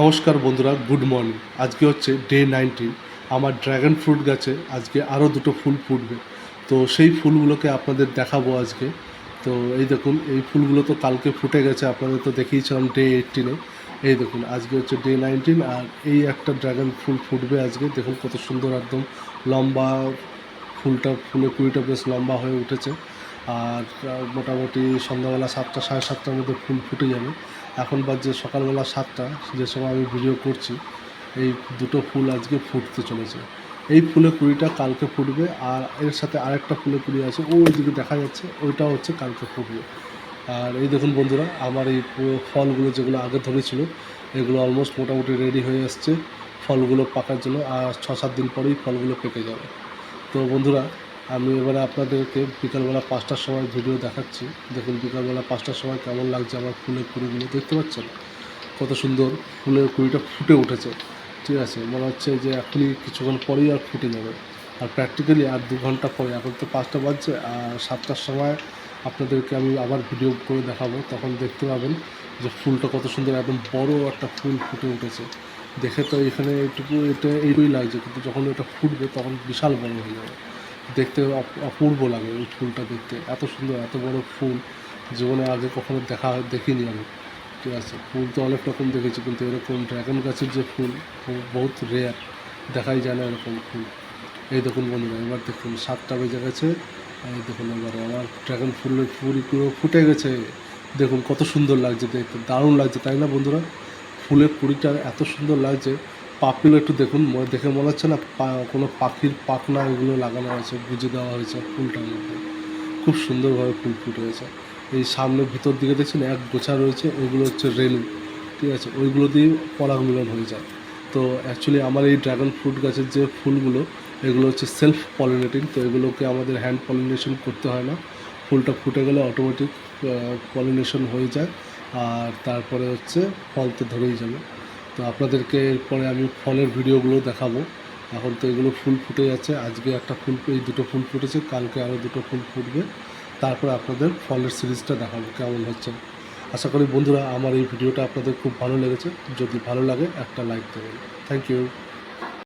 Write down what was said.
নমস্কার বন্ধুরা good morning আজকে হচ্ছে ডে নাইনটিন আমার ড্র্যাগন ফ্রুট গাছে আজকে আরও দুটো ফুল ফুটবে। তো সেই ফুলগুলোকে আপনাদের দেখাবো আজকে। তো এই দেখুন, এই ফুলগুলো তো কালকে ফুটে গেছে, আপনাদের তো দেখিয়েছিলাম ডে এইটিনে এই দেখুন, আজকে হচ্ছে ডে নাইনটিন আর এই একটা ড্র্যাগন ফুল ফুটবে আজকে। দেখুন কত সুন্দর একদম লম্বা ফুলটা, ফুলে কুড়িটা বেশ লম্বা হয়ে উঠেছে। আর মোটামুটি সন্ধ্যাবেলা সাতটা, সাড়ে সাতটার মধ্যে ফুল ফুটে যাবে। এখন বাজে সকালবেলা সাতটা, যে সময় আমি ভিডিও করছি, এই দুটো ফুল আজকে ফুটতে চলেছে। এই ফুলে কুড়িটা কালকে ফুটবে, আর এর সাথে আরেকটা ফুলে কুড়ি আছে ওই দিকে দেখা যাচ্ছে ওইটা হচ্ছে কালকে ফুটবে। আর এই দেখুন বন্ধুরা, আমার এই ফলগুলো যেগুলো আগে ধরেছিল, এগুলো অলমোস্ট মোটামুটি রেডি হয়ে আসছে, ফলগুলো পাকার জন্য, আর ছ সাত দিন পরেই ফলগুলো পেকে যাবে। তো বন্ধুরা আমি এবারে আপনাদেরকে বিকালবেলা পাঁচটার সময় ভিডিও দেখাচ্ছি। দেখুন বিকালবেলা পাঁচটার সময় কেমন লাগছে আমার ফুলের কুড়িগুলো, দেখতে পাচ্ছেন? কত সুন্দর ফুলের কুড়িটা ফুটে উঠেছে। ঠিক আছে, মনে হচ্ছে যে এখনই কিছুক্ষণ পরেই আর ফুটে যাবে। আর প্র্যাকটিক্যালি আর দু ঘণ্টা পরে, এখন তো পাঁচটা বাজছে আর সাতটার সময় আপনাদেরকে আমি আবার ভিডিও করে দেখাবো। তখন দেখতে পাবেন যে ফুলটা কত সুন্দর, একদম বড় একটা ফুল ফুটে উঠেছে। দেখে তো এখানে এইটুকু এটা এইটুকুই লাগছে, কিন্তু যখন এটা ফুটবে তখন বিশাল বড় হয়ে যাবে। দেখতে অপূর্ব লাগে ওই ফুলটা দেখতে। এত সুন্দর, এত বড় ফুল। জীবনে আগে কখনো দেখা দেখিনি আমি। ঠিক আছে, ফুল তো অনেক রকম দেখেছি, কিন্তু এরকম ড্রাগন গাছের যে ফুল বহুত রেয়ার দেখাই যায় না এরকম ফুল। এই দেখুন বন্ধুরা, এবার দেখুন, সাতটা বেজে গেছে। এই দেখুন এবার আমার ড্রাগন ফুলের ফুলগুলো ফুটে গেছে। দেখুন কত সুন্দর লাগছে দেখতে, দারুণ লাগছে, তাই না বন্ধুরা? ফুলের কুড়িটা এত সুন্দর লাগছে। পাপগুলো একটু দেখুন দেখে মনে হচ্ছে না কোনো পাখির পাখনা এগুলো লাগানো হয়েছে, বুঝে দেওয়া হয়েছে ফুলটার মধ্যে। খুব সুন্দরভাবে ফুল ফুটে হয়েছে এই সামনে ভিতর দিকে দেখছেন এক গোছা রয়েছে ওইগুলো হচ্ছে রেনু ঠিক আছে? ওইগুলো দিয়ে পরাগ মিলন হয়ে যায়। তো অ্যাকচুয়ালি আমার এই ড্রাগন ফ্রুট গাছের যে ফুলগুলো, এগুলো হচ্ছে সেলফ পলিনেটিং তো এগুলোকে আমাদের হ্যান্ড পলিনেশন করতে হয় না। ফুলটা ফুটে গেলে অটোমেটিক পলিনেশন হয়ে যায়, আর তারপরে হচ্ছে ফল তো ধরেই যাবে। তো আপনাদেরকে এরপরে আমি ফলের ভিডিওগুলো দেখাবো। এখন তো এগুলো ফুল ফুটে যাচ্ছে। আজকে একটা ফুল এই দুটো ফুল ফুটেছে, কালকে আরও দুটো ফুল ফুটবে। তারপরে আপনাদের ফলের সিরিজটা দেখাবো, কেমন হচ্ছে। আশা করি বন্ধুরা, আমার এই ভিডিওটা আপনাদের খুব ভালো লেগেছে। যদি ভালো লাগে, একটা লাইক দেবেন। Thank you.